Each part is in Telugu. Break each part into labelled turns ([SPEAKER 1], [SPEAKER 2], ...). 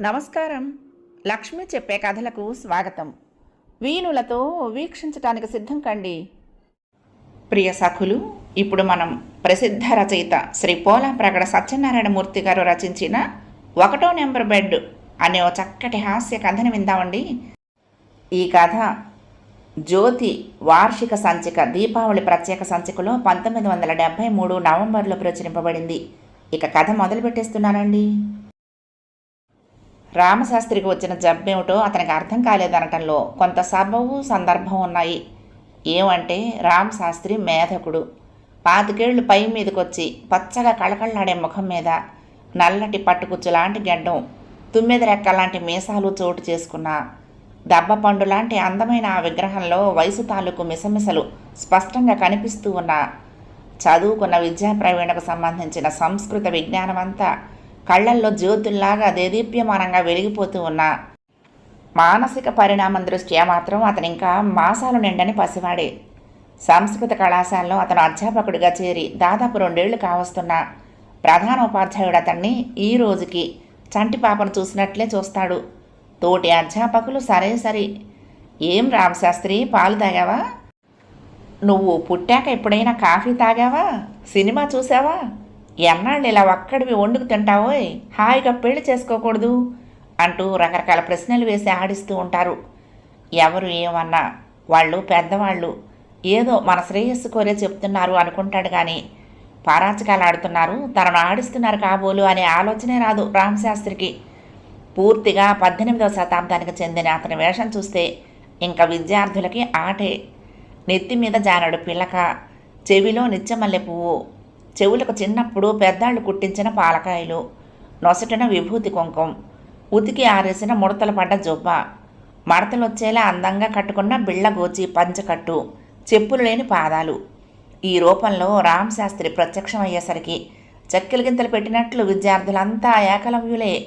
[SPEAKER 1] నమస్కారం. లక్ష్మి చెప్పే కథలకు స్వాగతం. వీణులతో వీక్షించటానికి సిద్ధం కండి. ప్రియ సఖులు ఇప్పుడు మనం ప్రసిద్ధ రచయిత శ్రీ పోలా ప్రగడ సత్యనారాయణమూర్తి గారు రచించిన ఒకటో నెంబర్ బెడ్ అనే ఓ చక్కటి హాస్య కథని విందామండి. ఈ కథ జ్యోతి వార్షిక సంచిక దీపావళి ప్రత్యేక సంచికలో పంతొమ్మిది వందల డెబ్భై మూడు నవంబర్లో ప్రచురింపబడింది. ఇక కథ మొదలు పెట్టేస్తున్నానండి రామశాస్త్రికి వచ్చిన జబ్బేమిటో అతనికి అర్థం కాలేదనటంలో కొంత సబబు సందర్భం ఉన్నాయి. ఏమంటే రామశాస్త్రి మేధకుడు. పాతికేళ్ళు పై మీదకొచ్చి పచ్చగా కళకళలాడే ముఖం మీద నల్లటి పట్టుకుచ్చు లాంటి గడ్డం తుమ్మెద రెక్కలాంటి మీసాలు చోటు చేసుకున్న దబ్బపండు లాంటి అందమైన ఆ విగ్రహంలో వయసు తాలూకు మిసమిసలు స్పష్టంగా కనిపిస్తూ ఉన్న చదువుకున్న విద్యా ప్రవీణకు సంబంధించిన సంస్కృత విజ్ఞానమంతా కళ్ళల్లో జ్యోతుల్లాగా దేదీప్యమానంగా వెలిగిపోతూ ఉన్న. మానసిక పరిణామం దృష్ట్యా మాత్రం అతను ఇంకా మాసాలు నిండని పసివాడే. సంస్కృత కళాశాలలో అతను అధ్యాపకుడిగా చేరి దాదాపు రెండేళ్ళు కావస్తున్న. ప్రధాన ఉపాధ్యాయుడు అతన్ని ఈ రోజుకి చంటి పాపను చూసినట్లే చూస్తాడు. తోటి అధ్యాపకులు సరే సరే. ఏం రామశాస్త్రి పాలు తాగావా? నువ్వు పుట్టాక ఎప్పుడైనా కాఫీ తాగావా? సినిమా చూసావా ఎన్నాళ్ళు ఇలా ఒక్కడివి వండుకు తింటావోయ్ హాయిగా పెళ్ళి చేసుకోకూడదు అంటూ రకరకాల ప్రశ్నలు వేసి ఆడిస్తూ ఉంటారు. ఎవరు ఏమన్నా వాళ్ళు పెద్దవాళ్ళు ఏదో మన శ్రేయస్సు కోరే చెప్తున్నారు అనుకుంటాడు కానీ పారాచకాలు ఆడుతున్నారు తనను ఆడిస్తున్నారు కాబోలు అనే ఆలోచనే రాదు రామశాస్త్రికి పూర్తిగా పద్దెనిమిదవ శతాబ్దానికి చెందిన అతని వేషం చూస్తే ఇంకా విద్యార్థులకి ఆటే. నెత్తి మీద జానడు పిల్లక చెవిలో నిత్యమల్లె పువ్వు చెవులకు చిన్నప్పుడు పెద్దాళ్ళు కుట్టించిన పాలకాయలు నొసటిన విభూతి కుంకుం ఉతికి ఆరేసిన ముడతలు పడ్డ జుబ్బ మడతలు వచ్చేలా అందంగా కట్టుకున్న బిళ్ళగోచి పంచకట్టు చెప్పులు లేని పాదాలు. ఈ రూపంలో రామశాస్త్రి ప్రత్యక్షం ప్రత్యక్షమయ్యేసరికి చెక్కిలు గింతలు పెట్టినట్లు విద్యార్థులంతా ఏకలవ్యులే.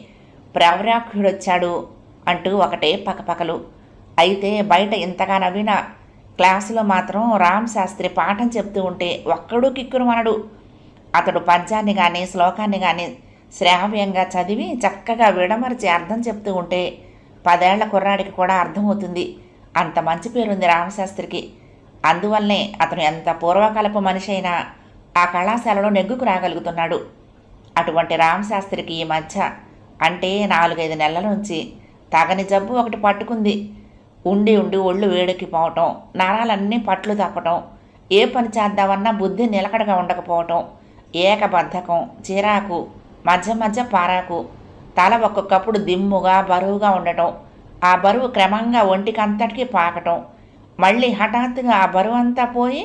[SPEAKER 1] ప్రవరాఖ్యుడొచ్చాడు అంటూ ఒకటే పకపకలు. అయితే బయట ఇంతగా నవ్విన క్లాసులో మాత్రం రామ్ శాస్త్రి పాఠం చెప్తూ ఉంటే ఒక్కడూ కిక్కురుమనడు. అతడు పద్యాన్ని కానీ శ్లోకాన్ని కానీ శ్రావ్యంగా చదివి చక్కగా విడమరిచి అర్థం చెప్తూ ఉంటే పదేళ్ళ కుర్రాడికి కూడా అర్థమవుతుంది. అంత మంచి పేరుంది రామశాస్త్రికి. అందువల్లనే అతను ఎంత పూర్వకాలపు మనిషి అయినా ఆ కళాశాలలో నెగ్గుకు రాగలుగుతున్నాడు. అటువంటి రామశాస్త్రికి ఈ మధ్య అంటే నాలుగైదు నెలల నుంచి తగని జబ్బు ఒకటి పట్టుకుంది. ఉండి ఉండి ఒళ్ళు వేడెక్కిపోవటం నరాలన్నీ పట్లు తప్పటం ఏ పని చేద్దామన్నా బుద్ధి నిలకడగా ఉండకపోవటం ఏకబద్ధకం చిరాకు మధ్య మధ్య పారాకు తల ఒక్కొక్కప్పుడు దిమ్ముగా బరువుగా ఉండటం ఆ బరువు క్రమంగా ఒంటికంతటికి పాకటం మళ్ళీ హఠాత్తుగా ఆ బరువు అంతా పోయి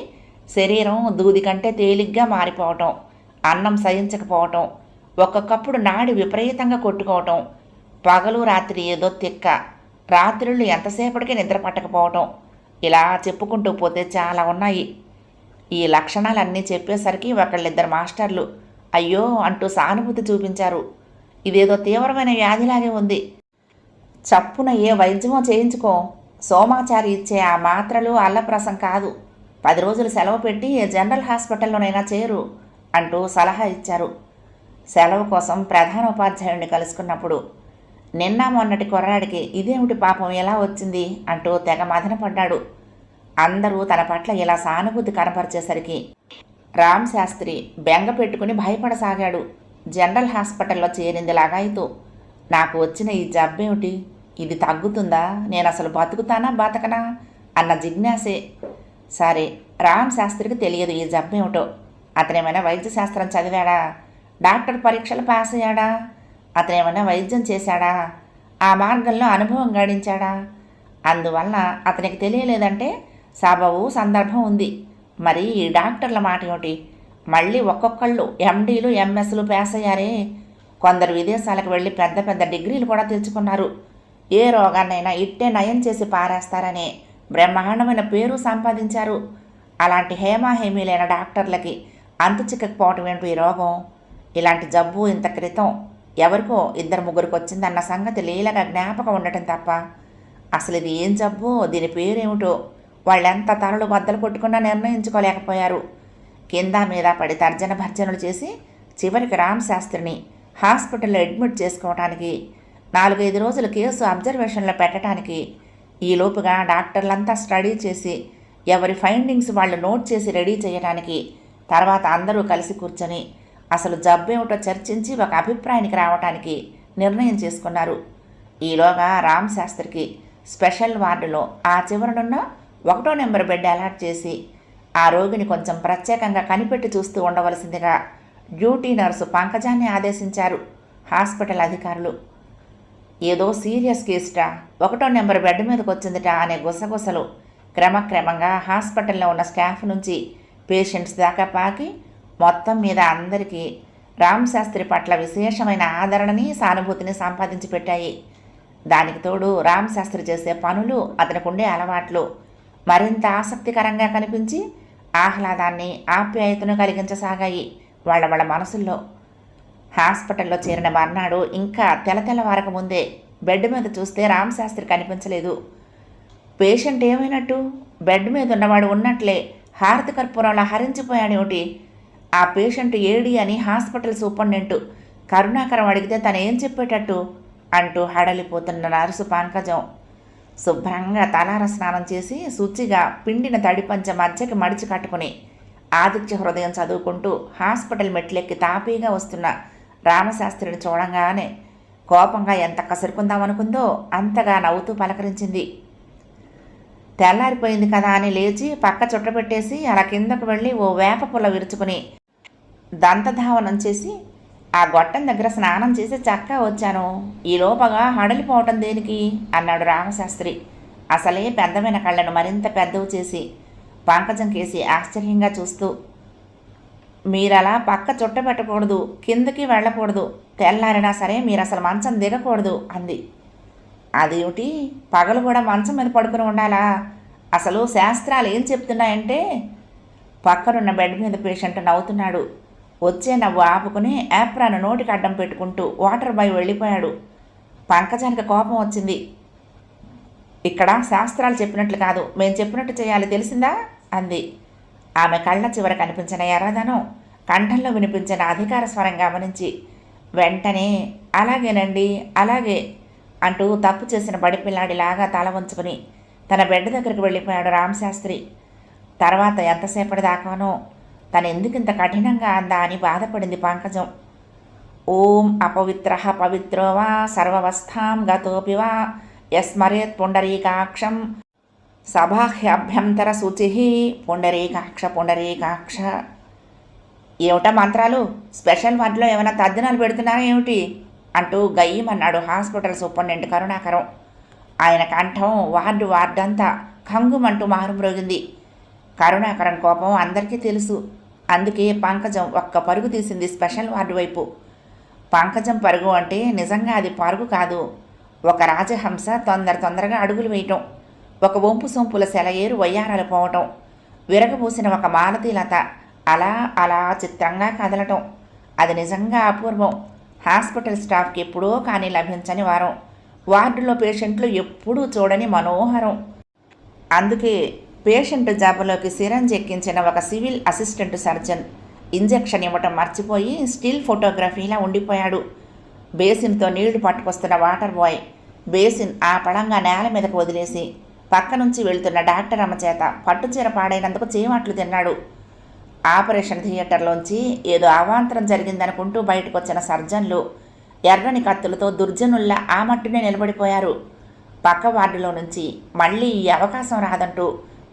[SPEAKER 1] శరీరం దూది కంటే తేలిగ్గా మారిపోవటం అన్నం సహించకపోవటం ఒక్కొక్కప్పుడు నాడి విపరీతంగా కొట్టుకోవటం పగలు రాత్రి ఏదో తిక్క రాత్రుళ్ళు ఎంతసేపటికి నిద్ర పట్టకపోవటం ఇలా చెప్పుకుంటూ పోతే చాలా ఉన్నాయి. ఈ లక్షణాలన్నీ చెప్పేసరికి ఒకళ్ళిద్దరు మాస్టర్లు అయ్యో అంటూ సానుభూతి చూపించారు. ఇదేదో తీవ్రమైన వ్యాధిలాగే ఉంది. చప్పున ఏ వైద్యమో చేయించుకో. సోమాచారి ఇచ్చే ఆ మాత్రలు అల్లప్రసం కాదు. పది రోజులు సెలవు పెట్టి ఏ జనరల్ హాస్పిటల్లోనైనా చేరు అంటూ సలహా ఇచ్చారు. సెలవు కోసం ప్రధాన ఉపాధ్యాయుడిని కలుసుకున్నప్పుడు నిన్న మొన్నటి కుర్రాడికి ఇదేమిటి పాపం? ఎలా వచ్చింది? అంటూ తెగ మదనపడ్డాడు అందరూ తన పట్ల ఇలా సానుభూతి కనపరిచేసరికి రామ్ శాస్త్రి బెంగ పెట్టుకుని భయపడసాగాడు. జనరల్ హాస్పిటల్లో చేరింది లాగాయితూ నాకు వచ్చిన ఈ జబ్బేమిటి? ఇది తగ్గుతుందా? నేను అసలు బతుకుతానా బతకనా? అన్న జిజ్ఞాసే. సరే రామ్ శాస్త్రికి తెలియదు ఈ జబ్బేమిటో. అతనేమైనా వైద్య శాస్త్రం చదివాడా? డాక్టర్ పరీక్షలు పాస్ అయ్యాడా? అతనేమైనా వైద్యం చేశాడా? ఆ మార్గంలో అనుభవం గడించాడా అందువల్ల అతనికి తెలియలేదంటే సాబాబు సందర్భం ఉంది. మరి ఈ డాక్టర్ల మాట ఏమిటి? మళ్ళీ ఒక్కొక్కళ్ళు ఎండీలు ఎంఎస్లు పాస్ అయ్యారే. కొందరు విదేశాలకు వెళ్ళి పెద్ద పెద్ద డిగ్రీలు కూడా తెచ్చుకున్నారు. ఏ రోగాన్నైనా ఇట్టే నయం చేసి పారేస్తారనే బ్రహ్మాండమైన పేరు సంపాదించారు. అలాంటి హేమాహేమీలైన డాక్టర్లకి అంతు చిక్కకపోవటం ఏంటి ఈ రోగం? ఇలాంటి జబ్బు ఇంత క్రితం ఎవరికో ఇద్దరు ముగ్గురికి వచ్చిందన్న సంగతి లీలగా జ్ఞాపకం ఉండటం తప్ప. అసలు ఇది ఏం జబ్బో? దీని పేరేమిటో? వాళ్ళెంత తలలు బద్దలు కొట్టుకున్నా నిర్ణయించుకోలేకపోయారు. కింద మీద పడి తర్జన భర్జనలు చేసి చివరికి రామశాస్త్రిని హాస్పిటల్లో అడ్మిట్ చేసుకోవడానికి నాలుగైదు రోజులు కేసు అబ్జర్వేషన్లో పెట్టడానికి ఈలోపుగా డాక్టర్లంతా స్టడీ చేసి ఎవరి ఫైండింగ్స్ వాళ్ళు నోట్ చేసి రెడీ చేయడానికి తర్వాత అందరూ కలిసి కూర్చొని అసలు జబ్బేమిటో చర్చించి ఒక అభిప్రాయానికి రావటానికి నిర్ణయం చేసుకున్నారు. ఈలోగా రామ్ శాస్త్రికి స్పెషల్ వార్డులో ఆ చివరనున్న ఒకటో నెంబర్ బెడ్ అలాట్ చేసి ఆ రోగిని కొంచెం ప్రత్యేకంగా కనిపెట్టి చూస్తూ ఉండవలసిందిగా డ్యూటీ నర్సు పంకజాన్ని ఆదేశించారు. హాస్పిటల్ అధికారులు. ఏదో సీరియస్ కేసుట. ఒకటో నెంబర్ బెడ్ మీదకి వచ్చిందిట అనే గుసగుసలు. క్రమక్రమంగా హాస్పిటల్లో ఉన్న స్టాఫ్ నుంచి పేషెంట్స్ దాకా పాకి మొత్తం మీద అందరికీ రామశాస్త్రి పట్ల విశేషమైన ఆదరణని సానుభూతిని సంపాదించి పెట్టాయి. దానికి తోడు రామశాస్త్రి చేసే పనులు అతనికి ఉండే అలవాట్లు మరింత ఆసక్తికరంగా కనిపించి ఆహ్లాదాన్ని ఆప్యాయతను కలిగించసాగాయి వాళ్ళ వాళ్ళ మనసుల్లో. హాస్పిటల్లో చేరిన మర్నాడు ఇంకా తెల ముందే బెడ్ మీద చూస్తే రామశాస్త్రి కనిపించలేదు. పేషెంట్ ఏమైనట్టు? బెడ్ మీద ఉన్నవాడు ఉన్నట్లే హారతి కర్పూరంలో హరించిపోయాడేమిటి? ఆ పేషెంట్ ఏడి అని హాస్పిటల్ సూపరింటెండెంట్ కరుణాకరం అడిగితే తను ఏం చెప్పేటట్టు? అంటూ హడలిపోతున్న నర్సు పాంకజం శుభ్రంగా తలార స్నానం చేసి శుచిగా పిండిన తడిపంచ మధ్యకి మడిచి కట్టుకుని ఆదిత్య హృదయం చదువుకుంటూ హాస్పిటల్ మెట్లెక్కి తాపీగా వస్తున్న రామశాస్త్రిని చూడంగానే కోపంగా ఎంత కసురుకుందామనుకుందో అంతగా నవ్వుతూ పలకరించింది. తెల్లారిపోయింది కదా అని లేచి పక్క చుట్టపెట్టేసి అలా కిందకు వెళ్ళి ఓ వేప పుల్ల విరుచుకుని దంతధావనం చేసి ఆ గొట్టం దగ్గర స్నానం చేసి చక్కా వచ్చాను. ఈ లోపగా హడలిపోవటం దేనికి? అన్నాడు రామశాస్త్రి. అసలే పెద్దమైన కళ్ళను మరింత పెద్దవి చేసి పంకజం కేసి ఆశ్చర్యంగా చూస్తూ మీరలా పక్క చుట్ట పెట్టకూడదు కిందకి వెళ్ళకూడదు తెల్లారినా సరే మీరు అసలు మంచం దిగకూడదు అంది. అదేమిటి? పగలు కూడా మంచం మీద పడుకుని ఉండాలా? అసలు శాస్త్రాలు ఏం చెప్తున్నాయంటే పక్కనున్న బెడ్ మీద పేషెంట్ నవ్వుతున్నాడు. వచ్చే నవ్వు ఆపుకుని యాప్రాను నోటికి అడ్డం పెట్టుకుంటూ వాటర్ బాయ్ వెళ్ళిపోయాడు. పంకజానికి కోపం వచ్చింది. ఇక్కడ శాస్త్రాలు చెప్పినట్లు కాదు మేము చెప్పినట్టు చేయాలి తెలిసిందా? అంది. ఆమె కళ్ళ చివర కనిపించిన ఎర్రదనం కంఠంలో వినిపించిన అధికార స్వరం గమనించి వెంటనే అలాగేనండి అలాగే అంటూ తప్పు చేసిన బడిపిల్లాడిలాగా తల వంచుకుని తన బెడ్ దగ్గరికి వెళ్ళిపోయాడు రామశాస్త్రి. తర్వాత ఎంతసేపటి దాకానో తను ఎందుకింత కఠినంగా అందా అని బాధపడింది పంకజం. ఓం అపవిత్ర పవిత్రో వా సర్వవస్థాం గతోపి వా యస్మరేత్ పుండరీకాక్షం సభాహ్యభ్యంతర శుచి పుండరీకాక్ష పుండరీకాక్ష. ఏమిటా మంత్రాలు? స్పెషల్ వార్డులో ఏమైనా తద్దినాలు పెడుతున్నారా ఏమిటి? అంటూ గయ్యమన్నాడు హాస్పిటల్ సూపరింటెండెంట్ కరుణాకరం. ఆయన కంఠం వార్డు వార్డంతా కంగుమంటూ మారుమ్రోగింది. కరుణాకరం కోపం అందరికీ తెలుసు. అందుకే పంకజం ఒక్క పరుగు తీసింది స్పెషల్ వార్డు వైపు. పంకజం పరుగు అంటే నిజంగా అది పరుగు కాదు. ఒక రాజహంస తొందర తొందరగా అడుగులు వేయటం ఒక వంపు సొంపుల సెలయేరు వయ్యారాలు పోవటం విరగబూసిన ఒక మాలతీలత అలా అలా చిత్రంగా కదలటం. అది నిజంగా అపూర్వం. హాస్పిటల్ స్టాఫ్కి ఎప్పుడో కానీ లభించని వారం. వార్డులో పేషెంట్లు ఎప్పుడూ చూడని మనోహరం. అందుకే పేషెంట్ జాబులోకి సిరంజ్ ఎక్కించిన ఒక సివిల్ అసిస్టెంట్ సర్జన్. ఇంజెక్షన్ ఇవ్వటం మర్చిపోయి స్టిల్ ఫోటోగ్రఫీలా ఉండిపోయాడు. బేసిన్తో నీళ్ళు పట్టుకొస్తున్న వాటర్ బాయ్. బేసిన్ ఆ పడంగా నేల మీదకు వదిలేసి పక్క నుంచి వెళ్తున్న డాక్టర్ అమ్మ చేత పట్టుచీర పాడైనందుకు చీమాట్లు తిన్నాడు. ఆపరేషన్ థియేటర్లోంచి ఏదో అవాంతరం జరిగిందనుకుంటూ బయటకు వచ్చిన సర్జన్లు ఎర్రని కత్తులతో దుర్జనుల్లా ఆ మట్టునే నిలబడిపోయారు. పక్క వార్డులో నుంచి మళ్ళీ ఈ అవకాశం రాదంటూ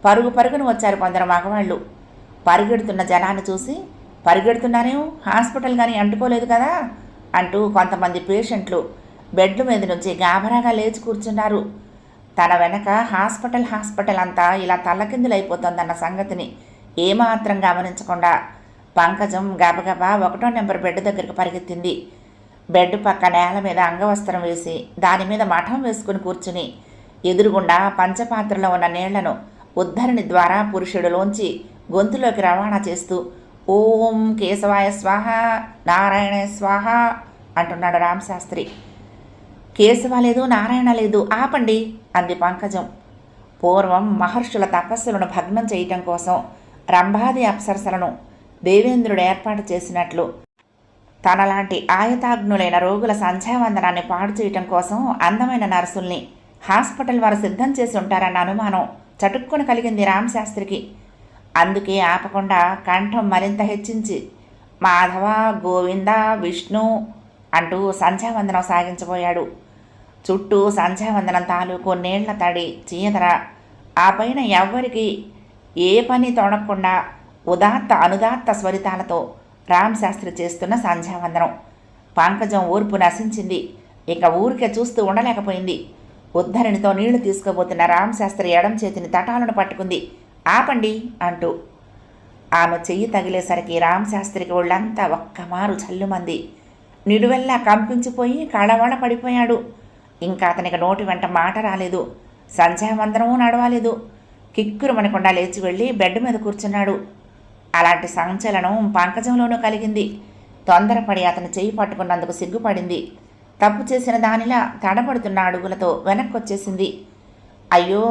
[SPEAKER 1] పరుగు పరుగును వచ్చారు కొందరు మగవాళ్ళు. పరిగెడుతున్న జనాన్ని చూసి పరిగెడుతున్నారేమో హాస్పిటల్ కానీ అంటుకోలేదు కదా? అంటూ కొంతమంది పేషెంట్లు బెడ్ల మీద నుంచి గాబరాగా లేచి కూర్చున్నారు. తన వెనక హాస్పిటల్ హాస్పిటల్ అంతా ఇలా తల్లకిందులైపోతుందన్న సంగతిని ఏమాత్రం గమనించకుండా పంకజం గబగబా ఒకటో నెంబర్ బెడ్ దగ్గరికి పరిగెత్తింది. బెడ్ పక్క నేల మీద అంగవస్త్రం వేసి దాని మీద మఠం వేసుకుని కూర్చుని ఎదురుగుండా పంచపాత్రలో ఉన్న నీళ్ళను ఉద్ధరణి ద్వారా పురుషుడిలోంచి గొంతులోకి రవాణా చేస్తూ ఓం కేశవాయ స్వాహ నారాయణ స్వాహ అంటున్నాడు రామశాస్త్రి. కేశవ లేదు నారాయణ లేదు ఆపండి అంది పంకజం. పూర్వం మహర్షుల తపస్సులను భగ్నం చేయటం కోసం రంభాది అప్సరసలను దేవేంద్రుడు ఏర్పాటు చేసినట్లు తనలాంటి ఆయతాగ్నులైన రోగుల సంధ్యావందనాన్ని పాడు చేయటం కోసం అందమైన నర్సుల్ని హాస్పిటల్ వారు సిద్ధం చేసి ఉంటారన్న అనుమానం చటుక్కున కలిగింది రామశాస్త్రికి అందుకే ఆపకుండా కంఠం మరింత హెచ్చించి మాధవ గోవింద విష్ణు అంటూ సంధ్యావందనం సాగించబోయాడు. చుట్టూ సంధ్యావందనం తాలూకు నీళ్ళ తడి చీదర ఆ పైన ఎవ్వరికి ఏ పని తొడకుండా ఉదాత్త అనుదాత్త స్వరితాలతో రామశాస్త్రి చేస్తున్న సంధ్యావందనం. పంకజం ఊర్పు నశించింది. ఇక ఊరికే చూస్తూ ఉండలేకపోయింది. ఉద్ధరణితో నీళ్ళు తీసుకోబోతున్న రామశాస్త్రి ఎడం చేతిని తటాలను పట్టుకుంది. ఆపండి అంటూ. ఆమె చెయ్యి తగిలేసరికి రామశాస్త్రికి ఒళ్ళంతా ఒక్కమారు చల్లుమంది. నిడువెల్లా కంపించిపోయి కళవాళ పడిపోయాడు. ఇంకా అతనికి నోటి వెంట మాట రాలేదు. సంధ్యావందనము నడవాలేదు. కిక్కురు మనకుండా లేచి వెళ్ళి బెడ్ మీద కూర్చున్నాడు. అలాంటి సంచలనం పంకజంలోనూ కలిగింది. తొందరపడి అతను చెయ్యి పట్టుకున్నందుకు సిగ్గుపడింది. తప్పు చేసిన దానిలా తడబడుతున్న అడుగులతో వెనక్కొచ్చేసింది. అయ్యో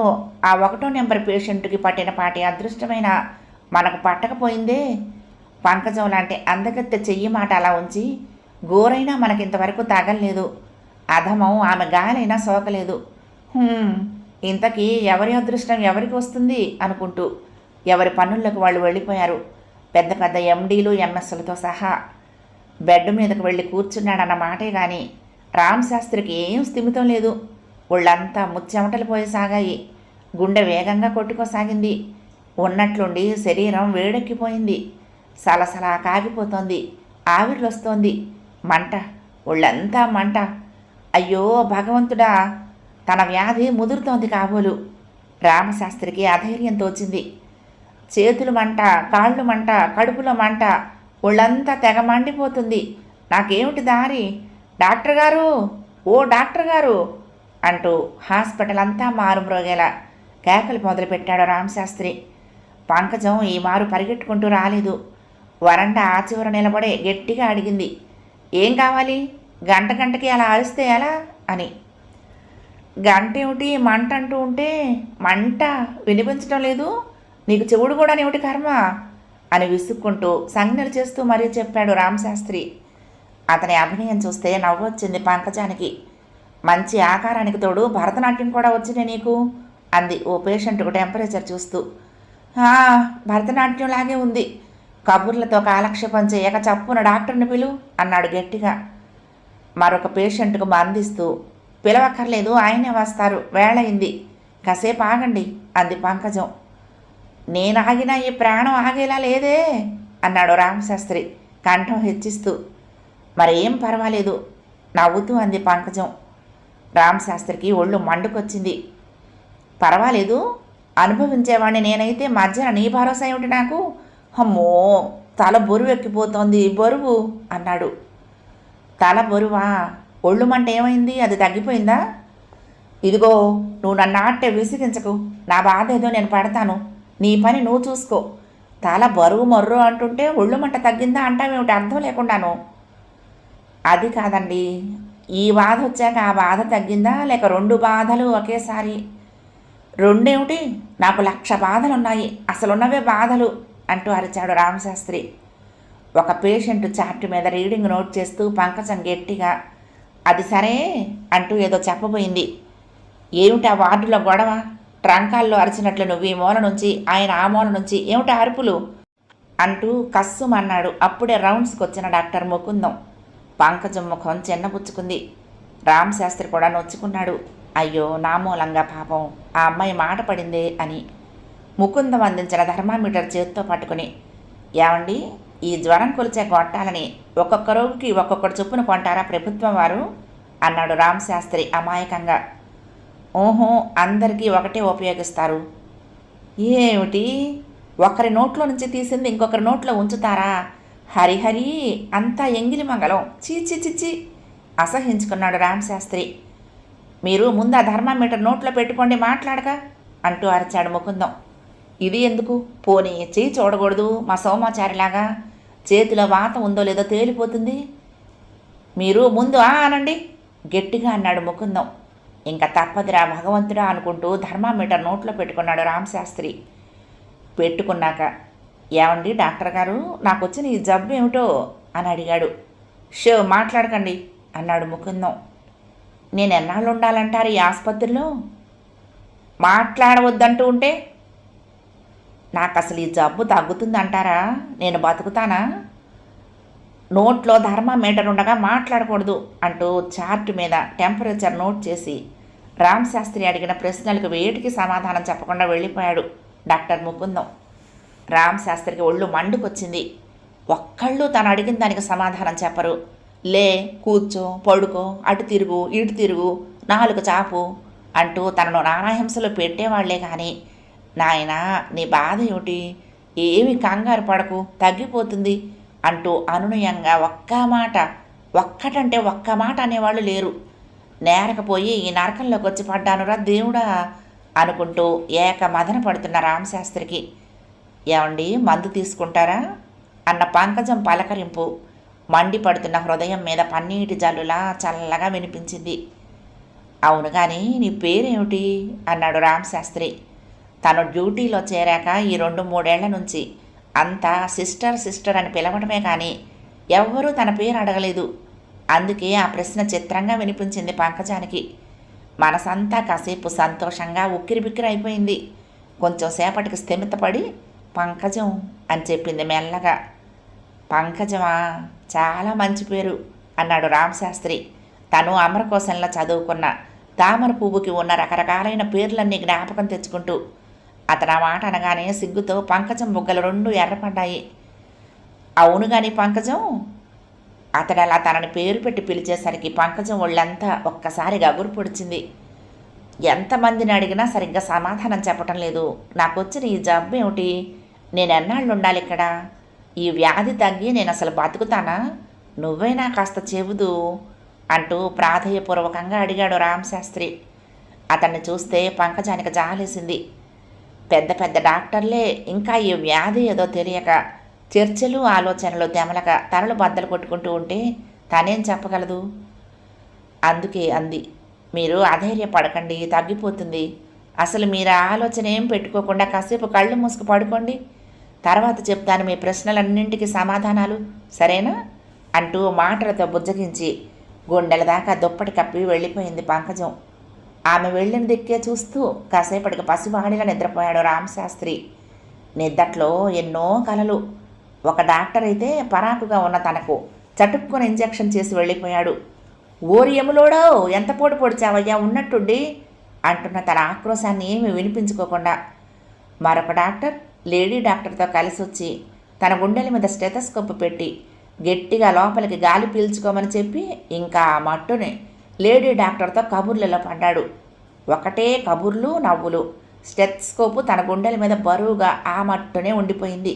[SPEAKER 1] ఆ ఒకటో నెంబర్ పేషెంట్కి పట్టిన పాటి అదృష్టమైన మనకు పట్టకపోయిందే. పంకజం లాంటి అందగత్త చెయ్యి మాట అలా ఉంచి గోరైనా మనకింతవరకు తగలేదు అధమం ఆమె గాలైనా సోకలేదు. ఇంతకీ ఎవరి అదృష్టం ఎవరికి వస్తుంది? అనుకుంటూ ఎవరి పనులకు వాళ్ళు వెళ్ళిపోయారు. పెద్ద పెద్ద ఎండీలు ఎంఎస్లతో సహా బెడ్ మీదకు వెళ్ళి కూర్చున్నాడన్న మాటే కానీ రామ్ శాస్త్రికి ఏం స్థిమితం లేదు. ఒళ్ళంతా ముచ్చెమటలు పోయసాగాయి. గుండె వేగంగా కొట్టుకోసాగింది. ఉన్నట్లుండి శరీరం వేడెక్కిపోయింది. సలసలా కాగిపోతోంది. ఆవిర్లొస్తోంది. మంట ఒళ్ళంతా మంట. అయ్యో భగవంతుడా తన వ్యాధి ముదురుతోంది కాబోలు. రామశాస్త్రికి అధైర్యం తోచింది. చేతులు మంట కాళ్ళు మంట కడుపులో మంట ఒళ్ళంతా తెగ మండిపోతుంది. నాకేమిటి దారి? డాక్టర్ గారు ఓ డాక్టర్ గారు అంటూ హాస్పిటల్ అంతా మారుమ్రోగేలా కేకలు మొదలుపెట్టాడు రామశాస్త్రి. పంకజం ఈ మారు పరిగెట్టుకుంటూ రాలేదు. వరండా ఆ చివర నిలబడే గట్టిగా అడిగింది ఏం కావాలి? గంట గంటకి అలా అరిస్తే ఎలా? అని. గంట ఏమిటి మంట అంటూ ఉంటే మంట వినిపించడం లేదు. నీకు చెవుడు కూడా ఏమిటి కర్మ? అని విసుక్కుంటూ సంజ్ఞలు చేస్తూ మరీ చెప్పాడు రామశాస్త్రి. అతని అభినయం చూస్తే నవ్వొచ్చింది పంకజానికి. మంచి ఆకారానికి తోడు భరతనాట్యం కూడా వచ్చింది నీకు? అంది ఓ పేషెంట్కు టెంపరేచర్ చూస్తూ. భరతనాట్యం లాగే ఉంది. కబుర్లతో కాలక్షేపం చేయక చప్పున డాక్టర్ని పిలు అన్నాడు గట్టిగా. మరొక పేషెంట్కు మందిస్తూ పిలవక్కర్లేదు ఆయనే వస్తారు వేళయింది. కాసేపు ఆగండి అంది పంకజం. నేను ఆగినా ఈ ప్రాణం ఆగేలా లేదే అన్నాడు రామశాస్త్రి కంఠం హెచ్చిస్తూ. మరేం పర్వాలేదు. నవ్వుతూ అంది పంకజం. రామశాస్త్రికి ఒళ్ళు మండుకొచ్చింది. పర్వాలేదు. అనుభవించేవాడిని నేనైతే మధ్యన నీ భరోసా ఏమిటి నాకు? అమ్మో తల బరువు ఎక్కిపోతోంది. బరువు అన్నాడు. తల బరువా? ఒళ్ళు మంట ఏమైంది? అది తగ్గిపోయిందా? ఇదిగో నువ్వు నన్ను ఆట్టే విసిగించకు. నా బాధ ఏదో నేను పడతాను. నీ పని నువ్వు చూసుకో. తల బరువు మర్రు అంటుంటే ఒళ్ళు మంట తగ్గిందా అంటావేమిటి అర్థం లేకుండాను? అది కాదండి. ఈ బాధ వచ్చాక ఆ బాధ తగ్గిందా? లేక రెండు బాధలు ఒకేసారి? రెండేమిటి? నాకు లక్ష బాధలు ఉన్నాయి అసలున్నవే బాధలు అంటూ అరిచాడు రామశాస్త్రి. ఒక పేషెంట్ చార్ట్ మీద రీడింగ్ నోట్ చేస్తూ పంకజం గట్టిగా అది సరే అంటూ ఏదో చెప్పబోయింది. ఏమిటి ఆ వార్డులో గొడవ? ట్రంకాల్లో అరిచినట్లు నువ్వు ఈ మూల నుంచి ఆయన ఆ మూల నుంచి ఏమిటి అరుపులు? అంటూ కస్సుమన్నాడు. అప్పుడే రౌండ్స్కి వచ్చిన డాక్టర్ ముకుందం. పంకజం ముఖం చిన్నపుచ్చుకుంది రామ్ శాస్త్రి కూడా నొచ్చుకున్నాడు. అయ్యో నా మూలంగా పాపం. ఆ అమ్మాయి మాట పడిందే అని ముకుందం అందించిన థర్మామీటర్ చేతితో పట్టుకుని ఏమండి ఈ జ్వరం కొలిచే గొట్టాలని ఒక్కొక్క రోగికి ఒక్కొక్కటి చొప్పున కొంటారా ప్రభుత్వం వారు? అన్నాడు రామ్ శాస్త్రి అమాయకంగా. ఓహో అందరికీ ఒకటే ఉపయోగిస్తారు. ఏమిటి? ఒకరి నోట్లో నుంచి తీసింది ఇంకొకరి నోట్లో ఉంచుతారా? హరిహరి అంతా ఎంగిలి మంగళం. చీచి చిచ్చి అసహించుకున్నాడు రామశాస్త్రి మీరు ముందు ఆ ధర్మామీటర్ నోట్లో పెట్టుకోండి మాట్లాడక అంటూ అరిచాడు ముకుందం. ఇది ఎందుకు? పోనీ చేయి చూడకూడదు మా సోమాచారిలాగా. చేతిలో వాత ఉందో లేదో తేలిపోతుంది. మీరు ముందు ఆ అనండి గట్టిగా అన్నాడు ముకుందం. ఇంకా తప్పదురా భగవంతుడా అనుకుంటూ ధర్మామీటర్ నోట్లో పెట్టుకున్నాడు రామశాస్త్రి పెట్టుకున్నాక ఏమండి డాక్టర్ గారు నాకు వచ్చిన ఈ జబ్బు ఏమిటో? అని అడిగాడు. షో మాట్లాడకండి అన్నాడు ముకుందం. నేను ఎన్నాళ్ళు ఉండాలంటారు ఈ ఆసుపత్రిలో? మాట్లాడవద్దంటూ ఉంటే? నాకు అసలు ఈ జబ్బు తగ్గుతుందంటారా? నేను బతుకుతానా? నోట్లో థర్మామీటర్ ఉండగా మాట్లాడకూడదు అంటూ చార్ట్ మీద టెంపరేచర్ నోట్ చేసి రామ్ శాస్త్రి అడిగిన ప్రశ్నలకు వేటికి సమాధానం చెప్పకుండా వెళ్ళిపోయాడు డాక్టర్ ముకుందం. రామ్ శాస్త్రికి ఒళ్ళు మండుకొచ్చింది. ఒక్కళ్ళు తను అడిగిన దానికి సమాధానం చెప్పరు. లే కూర్చో పడుకో అటు తిరుగు ఇటు తిరుగు నాలుగు చాపు అంటూ తనను నానాహింసలు పెట్టేవాళ్ళే కానీ నాయనా నీ బాధ ఏమిటి? ఏమి కంగారు పడకు తగ్గిపోతుంది అంటూ అనునయంగా ఒక్క మాట ఒక్కటంటే ఒక్క మాట అనేవాళ్ళు లేరు. నేరకపోయి ఈ నరకంలోకి వచ్చి పడ్డానురా దేవుడా అనుకుంటూ ఏక మదన పడుతున్న రామశాస్త్రికి ఏమండి? మందు తీసుకుంటారా? అన్న పంకజం పలకరింపు మండిపడుతున్న హృదయం మీద పన్నీటి జల్లులా చల్లగా వినిపించింది. అవును కానీ నీ పేరేమిటి? అన్నాడు రామశాస్త్రి తను డ్యూటీలో చేరాక ఈ రెండు మూడేళ్ళ నుంచి అంతా సిస్టర్ సిస్టర్ అని పిలవడమే కానీ ఎవ్వరూ తన పేరు అడగలేదు. అందుకే ఆ ప్రశ్న చిత్రంగా వినిపించింది పంకజానికి. మనసంతా కాసేపు సంతోషంగా ఉక్కిరిబిక్కిరి అయిపోయింది. కొంచెం సేపటికి స్థిమితపడి పంకజం అని చెప్పింది మెల్లగా. పంకజమా? చాలా మంచి పేరు అన్నాడు రామశాస్త్రి. తను అమరకోశంలో చదువుకున్న తామర పువ్వుకి ఉన్న రకరకాలైన పేర్లన్నీ జ్ఞాపకం తెచ్చుకుంటూ అతను ఆ మాట అనగానే సిగ్గుతో పంకజం బుగ్గలు రెండు ఎర్రపడ్డాయి. అవును గాని పంకజం? అతడు అలా తనని పేరు పెట్టి పిలిచేసరికి పంకజం ఒళ్ళంతా ఒక్కసారి గగురు పొడిచింది. ఎంతమందిని అడిగినా సరిగ్గా సమాధానం చెప్పటం లేదు. నాకు వచ్చిన ఈ జబ్బు ఏమిటి నేను ఎన్నాళ్ళు ఉండాలి ఇక్కడ ఈ వ్యాధి తగ్గి నేను అసలు బతుకుతానా నువ్వైనా కాస్త చెబుదు అంటూ ప్రాధేయపూర్వకంగా అడిగాడు రామశాస్త్రి. అతన్ని చూస్తే పంకజానికి జాలేసింది. పెద్ద పెద్ద డాక్టర్లే ఇంకా ఈ వ్యాధి ఏదో తెలియక చర్చలు ఆలోచనలు తెమలక తరలు బద్దలు కొట్టుకుంటూ ఉంటే తనేం చెప్పగలదు? అందుకే అంది. మీరు అధైర్యపడకండి తగ్గిపోతుంది. అసలు మీరు ఆ ఆలోచన ఏం పెట్టుకోకుండా కాసేపు కళ్ళు మూసుకు పడుకోండి. తర్వాత చెప్తాను మీ ప్రశ్నలన్నింటికి సమాధానాలు సరేనా? అంటూ మాటలతో బుజ్జగించి గుండెల దాకా దుప్పటి కప్పి వెళ్ళిపోయింది పంకజం. ఆమె వెళ్ళిన దిక్కే చూస్తూ కాసేపటికి పసివాడిలా నిద్రపోయాడు రామశాస్త్రి నిద్దట్లో ఎన్నో కలలు. ఒక డాక్టర్ అయితే పరాకుగా ఉన్న తనకు చటుక్కున ఇంజెక్షన్ చేసి వెళ్ళిపోయాడు. ఓరి ఎములోడో ఎంత పొడి పొడిచావయ్యా ఉన్నట్టుండి? అంటున్న తన ఆక్రోశాన్ని ఏమీ వినిపించుకోకుండా మరొక డాక్టర్ లేడీ డాక్టర్తో కలిసి వచ్చి తన గుండెల మీద స్టెథస్కోప్ పెట్టి గట్టిగా లోపలికి గాలి పీల్చుకోమని చెప్పి ఇంకా ఆ మట్టుని లేడీ డాక్టర్తో కబుర్లలో పడ్డాడు. ఒకటే కబుర్లు నవ్వులు. స్టెథస్కోపు తన గుండెల మీద బరువుగా ఆ మట్టునే ఉండిపోయింది.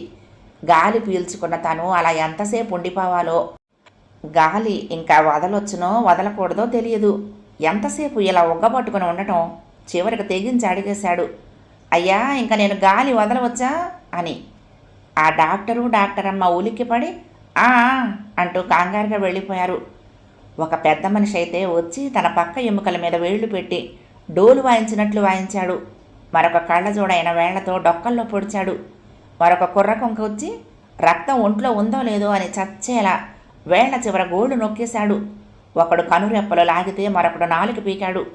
[SPEAKER 1] గాలి పీల్చుకున్న తను అలా ఎంతసేపు ఉండిపోవాలో? గాలి ఇంకా వదలొచ్చునో వదలకూడదో తెలియదు. ఎంతసేపు ఇలా ఉగ్గబట్టుకుని ఉండటం చివరికి తెగించి అడిగేశాడు. అయ్యా ఇంకా నేను గాలి వదలవచ్చా అని. ఆ డాక్టరు డాక్టర్ అమ్మ ఊలికి పడి ఆ" అంటూ కంగారుగా వెళ్ళిపోయారు. ఒక పెద్ద మనిషి అయితే వచ్చి తన పక్క ఎముకల మీద వేళ్ళు పెట్టి డోలు వాయించినట్లు వాయించాడు. మరొక కళ్ళజోడైన వేళ్ళతో డొక్కల్లో పొడిచాడు. మరొక కుర్ర కొంక వచ్చి రక్తం ఒంట్లో ఉందో లేదో అని చచ్చేలా వేళ్ళ చివర గోళ్ళు నొక్కేశాడు. ఒకడు కనురెప్పలు లాగితే మరొకడు నాలుగు పీకాడు.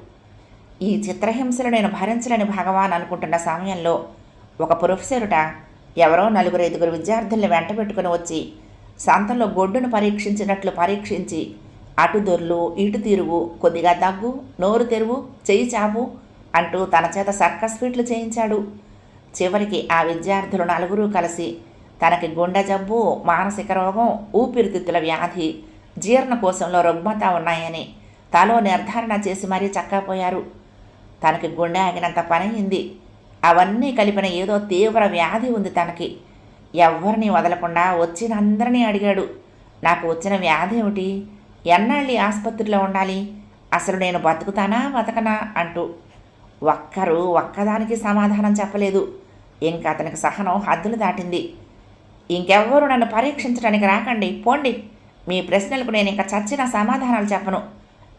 [SPEAKER 1] ఈ చిత్రహింసలు నేను భరించలేని భగవాన్ అనుకుంటున్న సమయంలో ఒక ప్రొఫెసరుట ఎవరో నలుగురు ఐదుగురు విద్యార్థుల్ని వెంట పెట్టుకుని వచ్చి సంతలో గొడ్డును పరీక్షించినట్లు పరీక్షించి అటు దొర్లు ఇటు తిరుగు కొద్దిగా దగ్గు నోరు తెరువు చెయ్యి చాపు అంటూ తన చేత సర్కస్ ఫీట్లు చేయించాడు. చివరికి ఆ విద్యార్థులు నలుగురు కలిసి తనకి గుండె జబ్బు మానసిక రోగం ఊపిరితిత్తుల వ్యాధి జీర్ణకోశంలో రుగ్మత ఉన్నాయని తలో నిర్ధారణ చేసి మరీ చక్కపోయారు. తనకి గుండె ఆగినంత పనయింది అవన్నీ కలిపిన ఏదో తీవ్ర వ్యాధి ఉంది తనకి. ఎవ్వరిని వదలకుండా వచ్చిన అందరినీ అడిగాడు. నాకు వచ్చిన వ్యాధి ఏమిటి? ఎన్నాళ్ళు ఆసుపత్రిలో ఉండాలి? అసలు నేను బతుకుతానా బతకనా? అంటూ. ఒక్కరు ఒక్కదానికి సమాధానం చెప్పలేదు. ఇంకా అతనికి సహనం హద్దులు దాటింది. ఇంకెవ్వరు నన్ను పరీక్షించడానికి రాకండి పోండి. మీ ప్రశ్నలకు నేను ఇంకా చచ్చిన సమాధానాలు చెప్పను.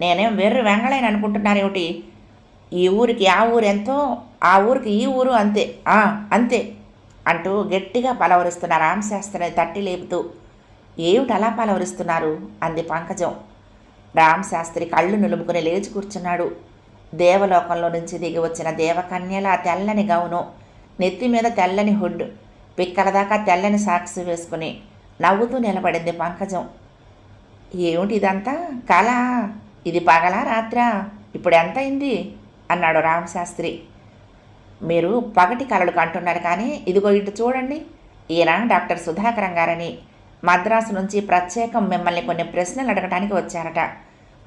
[SPEAKER 1] నేనేం వెర్రి వెంగళైన అనుకుంటున్నారేమిటి ఈ ఊరికి ఆ ఊరు ఎంతో ఆ ఊరికి ఈ ఊరు అంతే అంతే అంటూ గట్టిగా పలవరిస్తున్న రామశాస్త్రిని తట్టి లేపుతూ. ఏమిటి అలా పలవరిస్తున్నారు? అంది పంకజం. రామశాస్త్రి కళ్ళు నులుముకుని లేచి కూర్చున్నాడు. దేవలోకంలో నుంచి దిగి వచ్చిన దేవకన్యల తెల్లని గౌను నెత్తి మీద తెల్లని హుడ్ పిక్కల దాకా తెల్లని సాక్స్ వేసుకుని నవ్వుతూ నిలబడింది పంకజం. ఏమిటి ఇదంతా? కళ? ఇది పగలా రాత్రా? ఇప్పుడు ఎంత అయింది అన్నాడు రామశాస్త్రి మీరు పగటి కలలు కంటున్నారు కానీ ఇదిగో ఇటు చూడండి. ఈయన డాక్టర్ సుధాకరం గారని. మద్రాసు నుంచి ప్రత్యేకం మిమ్మల్ని కొన్ని ప్రశ్నలు అడగడానికి వచ్చారట.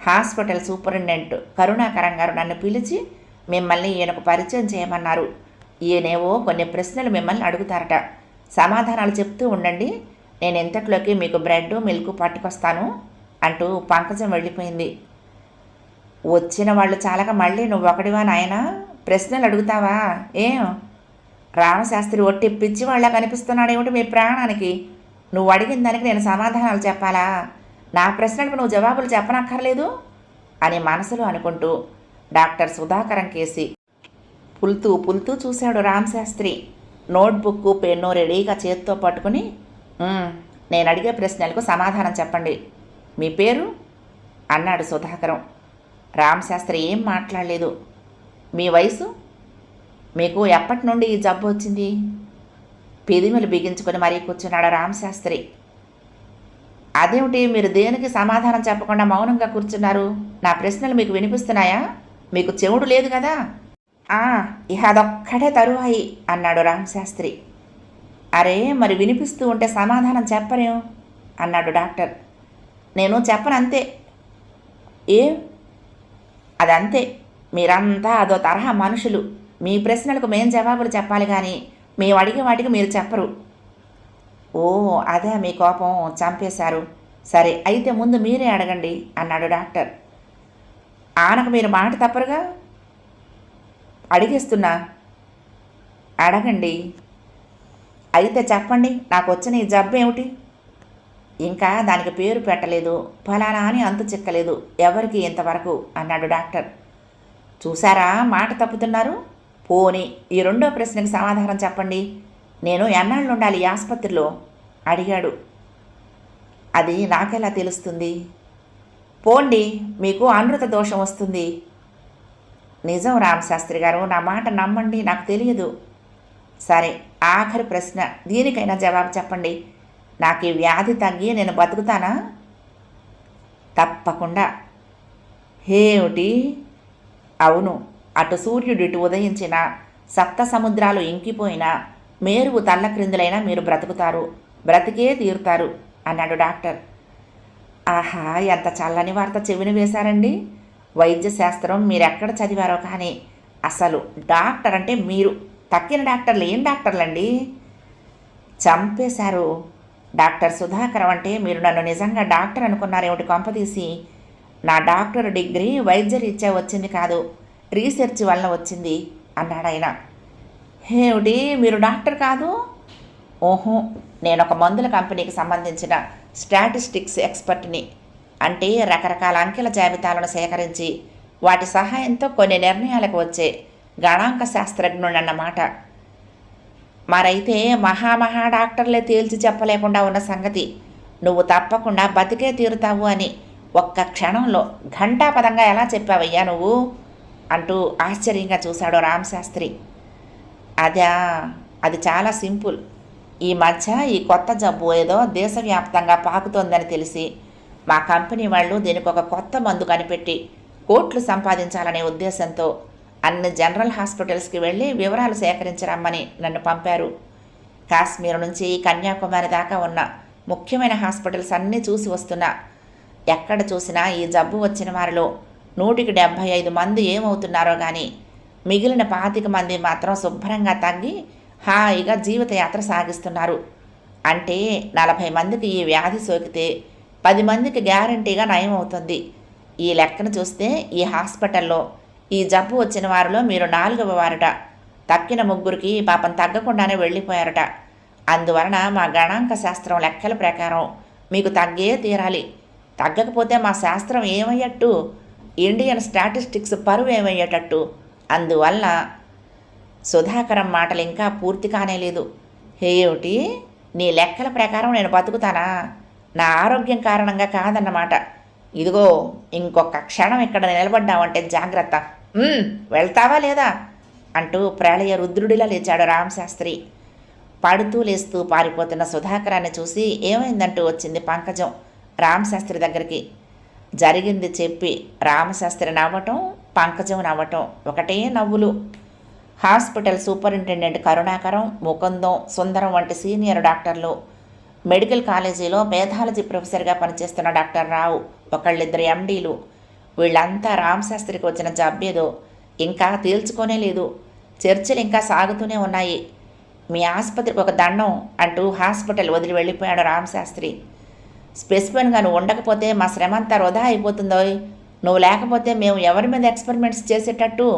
[SPEAKER 1] హాస్పిటల్ సూపరింటెండెంట్ కరుణాకరం గారు నన్ను పిలిచి మిమ్మల్ని ఈయనకు పరిచయం చేయమన్నారు. ఈయనేవో కొన్ని ప్రశ్నలు మిమ్మల్ని అడుగుతారట. సమాధానాలు చెప్తూ ఉండండి. నేను ఎంతట్లోకి మీకు బ్రెడ్ మిల్క్ పట్టుకొస్తాను అంటూ పంకజం వెళ్ళిపోయింది. వచ్చిన వాళ్ళు చాలక మళ్ళీ నువ్వు ఒకటివా నాయనా? ప్రశ్నలు అడుగుతావా? ఏం? రామశాస్త్రి ఒట్టి పిచ్చి వాళ్ళ కనిపిస్తున్నాడేమిటి మీ ప్రాణానికి? నువ్వు అడిగిన దానికి నేను సమాధానాలు చెప్పాలా? నా ప్రశ్నలకు నువ్వు జవాబులు చెప్పనక్కర్లేదు? అని మనసులో అనుకుంటూ డాక్టర్ సుధాకరం కేసి పుల్తూ పుల్తూ చూశాడు రామశాస్త్రి. నోట్బుక్ పెన్ను రెడీగా చేత్తో పట్టుకుని నేను అడిగే ప్రశ్నలకు సమాధానం చెప్పండి. మీ పేరు? అన్నాడు సుధాకరం. రామశాస్త్రి ఏం మాట్లాడలేదు. మీ వయసు? మీకు ఎప్పటి నుండి ఈ జబ్బు వచ్చింది? పెదిమలు బిగించుకొని మరీ కూర్చున్నాడు రామశాస్త్రి? అదేమిటి మీరు దేనికి సమాధానం చెప్పకుండా మౌనంగా కూర్చున్నారు? నా ప్రశ్నలు మీకు వినిపిస్తున్నాయా? మీకు చెవుడు లేదు కదా? ఇహ అదొక్కటే తరువాయి అన్నాడు రామశాస్త్రి. అరే మరి వినిపిస్తూ ఉంటే సమాధానం చెప్పరేం అన్నాడు డాక్టర్. నేను చెప్పను అంతే ఏ? అదంతే. మీరంతా అదో తరహా మనుషులు. మీ ప్రశ్నలకు మేం జవాబులు చెప్పాలి కానీ మేము అడిగే వాటికి మీరు చెప్పరు. ఓ అదే మీ కోపం చంపేశారు. సరే అయితే ముందు మీరే అడగండి అన్నాడు డాక్టర్. ఆనకు మీరు మాట తప్పరుగా? అడిగేస్తున్నా. అడగండి. అయితే చెప్పండి నాకు వచ్చిన ఈ జబ్బు ఏమిటి ఇంకా దానికి పేరు పెట్టలేదు. ఫలానా అని అంతు చిక్కలేదు. ఎవరికి ఇంతవరకు? అన్నాడు డాక్టర్. చూసారా మాట తప్పుతున్నారు? పోని ఈ రెండో ప్రశ్నకి సమాధానం చెప్పండి. నేను ఎన్నాళ్ళు ఉండాలి ఆసుపత్రిలో? అడిగాడు. అది నాకెలా తెలుస్తుంది? పోండి మీకు అనృత దోషం వస్తుంది. నిజం రామశాస్త్రి గారు నా మాట నమ్మండి నాకు తెలియదు. సరే ఆఖరి ప్రశ్న. దీనికైనా జవాబు చెప్పండి. నాకు ఈ వ్యాధి తగ్గి నేను బతుకుతానా? తప్పకుండా. హేమిటి అవును అటు సూర్యుడు ఇటు ఉదయించిన సప్త సముద్రాలు ఇంకిపోయినా మేరువు తల్ల క్రిందులైనా మీరు బ్రతుకుతారు బ్రతికే తీరుతారు అన్నాడు డాక్టర్. ఆహా ఎంత చల్లని వార్త చెవిన వేశారండి. వైద్య శాస్త్రం మీరెక్కడ చదివారో కానీ అసలు డాక్టర్ అంటే మీరు. తక్కిన డాక్టర్లు ఏం డాక్టర్లండి? చంపేశారు. డాక్టర్ సుధాకరం అంటే మీరు నన్ను నిజంగా డాక్టర్ అనుకున్నారేమిటి కొంపదీసి? నా డాక్టర్ డిగ్రీ వైద్య రీత్యా వచ్చింది కాదు రీసెర్చ్ వల్ల వచ్చింది అన్నాడాయన ఏమిటి మీరు డాక్టర్ కాదు? ఓహో నేను ఒక మందుల కంపెనీకి సంబంధించిన స్టాటిస్టిక్స్ ఎక్స్పర్ట్ని. అంటే రకరకాల అంకెల జాబితాలను సేకరించి వాటి సహాయంతో కొన్ని నిర్ణయాలకు వచ్చే గణాంక శాస్త్రజ్ఞుడన్నమాట. మరైతే మహామహా డాక్టర్లే తేల్చి చెప్పలేకుండా ఉన్న సంగతి. నువ్వు తప్పకుండా బతికే తీరుతావు అని ఒక్క క్షణంలో ఘంటాపదంగా ఎలా చెప్పావయ్యా నువ్వు? అంటూ ఆశ్చర్యంగా చూశాడు రామశాస్త్రి అదా అది చాలా సింపుల్. ఈ మధ్య ఈ కొత్త జబ్బు ఏదో దేశవ్యాప్తంగా పాకుతోందని తెలిసి మా కంపెనీ వాళ్ళు దీనికి ఒక కొత్త మందు కనిపెట్టి కోట్లు సంపాదించాలనే ఉద్దేశంతో అన్ని జనరల్ హాస్పిటల్స్కి వెళ్ళి వివరాలు సేకరించరమ్మని నన్ను పంపారు. కాశ్మీర్ నుంచి కన్యాకుమారి దాకా ఉన్న ముఖ్యమైన హాస్పిటల్స్ అన్నీ చూసి వస్తున్నా. ఎక్కడ చూసినా ఈ జబ్బు వచ్చిన వారిలో నూటికి డెబ్భై ఐదు మంది ఏమవుతున్నారో కానీ మిగిలిన పాతిక మంది మాత్రం శుభ్రంగా తగ్గి హాయిగా జీవితయాత్ర సాగిస్తున్నారు. అంటే నలభై మందికి ఈ వ్యాధి సోకితే పది మందికి గ్యారంటీగా నయం అవుతుంది ఈ లెక్కను చూస్తే ఈ హాస్పిటల్లో ఈ జబ్బు వచ్చిన వారిలో మీరు నాలుగవ వారట. తక్కిన ముగ్గురికి పాపం తగ్గకుండానే వెళ్ళిపోయారట. అందువలన మా గణాంక శాస్త్రం లెక్కల ప్రకారం మీకు తగ్గే తీరాలి. తగ్గకపోతే మా శాస్త్రం ఏమయ్యట్టు? ఇండియన్ స్టాటిస్టిక్స్ పరువు ఏమయ్యేటట్టు? అందువల్ల సుధాకరం మాటలు ఇంకా పూర్తి కానే లేదు. ఏమిటి? నీ లెక్కల ప్రకారం నేను బతుకుతానా? నా ఆరోగ్యం కారణంగా కాదన్నమాట. ఇదిగో ఇంకొక క్షణం ఇక్కడ నిలబడ్డావంటే జాగ్రత్త. వెళ్తావా లేదా? అంటూ ప్రళయ రుద్రుడిలా లేచాడు రామశాస్త్రి. పాడుతూ లేస్తూ పారిపోతున్న సుధాకరాన్ని చూసి ఏమైందంటూ వచ్చింది పంకజం రామశాస్త్రి దగ్గరికి. జరిగింది చెప్పి రామశాస్త్రి నవ్వటం పంకజం నవ్వటం ఒకటే నవ్వులు. హాస్పిటల్ సూపరింటెండెంట్ కరుణాకరం ముకుందం సుందరం వంటి సీనియర్ డాక్టర్లు. మెడికల్ కాలేజీలో పేథాలజీ ప్రొఫెసర్గా పనిచేస్తున్న డాక్టర్ రావు ఒకళ్ళిద్దరు ఎండీలు. వీళ్ళంతా రామశాస్త్రికి వచ్చిన జబ్బేదో ఇంకా తేల్చుకోనే లేదు. చర్చలు ఇంకా సాగుతూనే ఉన్నాయి. మీ ఆసుపత్రికి ఒక దండం అంటూ హాస్పిటల్ వదిలి వెళ్ళిపోయాడు రామశాస్త్రి స్పెసిఫిన్గా నువ్వు ఉండకపోతే మా శ్రమ అంతా వృధా అయిపోతుందో నువ్వు లేకపోతే మేము ఎవరి మీద ఎక్స్పెరిమెంట్స్ చేసేటట్టు?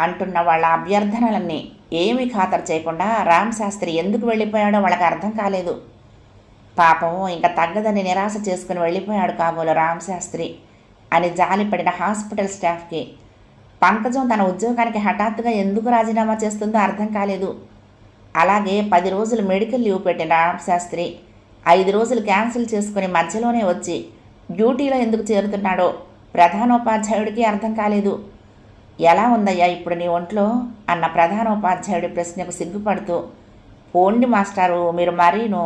[SPEAKER 1] అంటున్న వాళ్ళ అభ్యర్థనలన్నీ ఏమీ ఖాతరు చేయకుండా రామశాస్త్రి ఎందుకు వెళ్ళిపోయాడో వాళ్ళకి అర్థం కాలేదు. పాపం ఇంకా తగ్గదని నిరాశ చేసుకుని వెళ్ళిపోయాడు కాబోలు రామశాస్త్రి అని జాలిపడిన హాస్పిటల్ స్టాఫ్కి. పంకజం తన ఉద్యోగానికి హఠాత్తుగా ఎందుకు రాజీనామా చేస్తుందో అర్థం కాలేదు. అలాగే పది రోజులు మెడికల్ లీవ్ పెట్టిన శాస్త్రి ఐదు రోజులు క్యాన్సిల్ చేసుకుని మధ్యలోనే వచ్చి డ్యూటీలో ఎందుకు చేరుతున్నాడో ప్రధానోపాధ్యాయుడికి అర్థం కాలేదు. ఎలా ఉందయ్యా ఇప్పుడు నీ ఒంట్లో? అన్న ప్రధానోపాధ్యాయుడి ప్రశ్నకు సిగ్గుపడుతూ పోండి మాస్టారు మీరు మరీను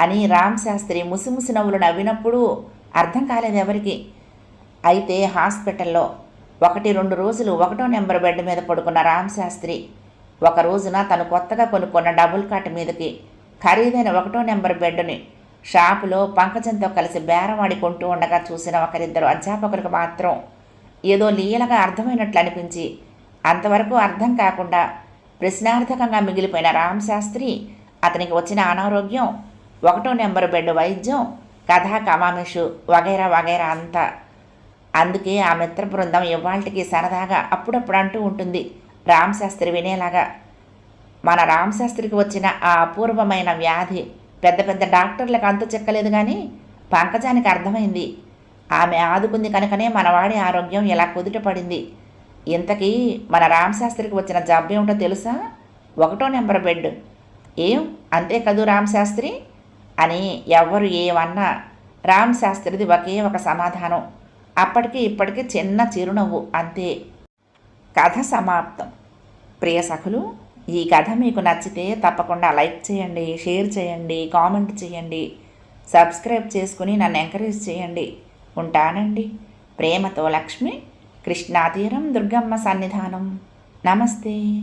[SPEAKER 1] అని రామ్ శాస్త్రి ముసిముసి నవ్వులు నవ్వినప్పుడు అర్థం కాలేదు ఎవరికి అయితే హాస్పిటల్లో ఒకటి రెండు రోజులు ఒకటో నెంబర్ బెడ్ మీద పడుకున్న రామశాస్త్రి ఒక రోజున తను కొత్తగా కొనుక్కున్న డబుల్ కాట్ మీదకి ఖరీదైన ఒకటో నెంబర్ బెడ్ని షాపులో పంకజంతో కలిసి బేరమాడి కొంటూ ఉండగా చూసిన ఒకరిద్దరు అధ్యాపకులకు మాత్రం ఏదో లీలగా అర్థమైనట్లు అనిపించి అంతవరకు అర్థం కాకుండా ప్రశ్నార్థకంగా మిగిలిపోయిన రామశాస్త్రి అతనికి వచ్చిన అనారోగ్యం ఒకటో నెంబరు బెడ్ వైద్యం కథా కమామిషు వగైరా వగైరా అంతా అందుకే ఆ మిత్ర బృందం ఇవాళకి సరదాగా అప్పుడప్పుడు అంటూ ఉంటుంది. రామశాస్త్రి వినేలాగా. మన రామశాస్త్రికి వచ్చిన ఆ అపూర్వమైన వ్యాధి పెద్ద పెద్ద డాక్టర్లకు అంతు చెక్కలేదు కానీ పంకజానికి అర్థమైంది. ఆమె ఆదుకుంది కనుకనే మనవాడి ఆరోగ్యం ఇలా కుదుట పడింది. ఇంతకీ మన రామశాస్త్రికి వచ్చిన జబ్బు ఏమిటో తెలుసా? ఒకటో నెంబర్ బెడ్. ఏం? అంతే కదూ రామశాస్త్రి అని ఎవ్వరు ఏమన్నా రామశాస్త్రిది ఒకే ఒక సమాధానం. అప్పటికి ఇప్పటికీ చిన్న చిరునవ్వు అంతే. కథ సమాప్తం. ప్రియ సఖులు ఈ కథ మీకు నచ్చితే తప్పకుండా లైక్ చేయండి షేర్ చేయండి కామెంట్ చేయండి సబ్స్క్రైబ్ చేసుకుని నన్ను ఎంకరేజ్ చేయండి. ఉంటానండి. ప్రేమతో లక్ష్మి కృష్ణాతీరం దుర్గమ్మ సన్నిధానం. నమస్తే.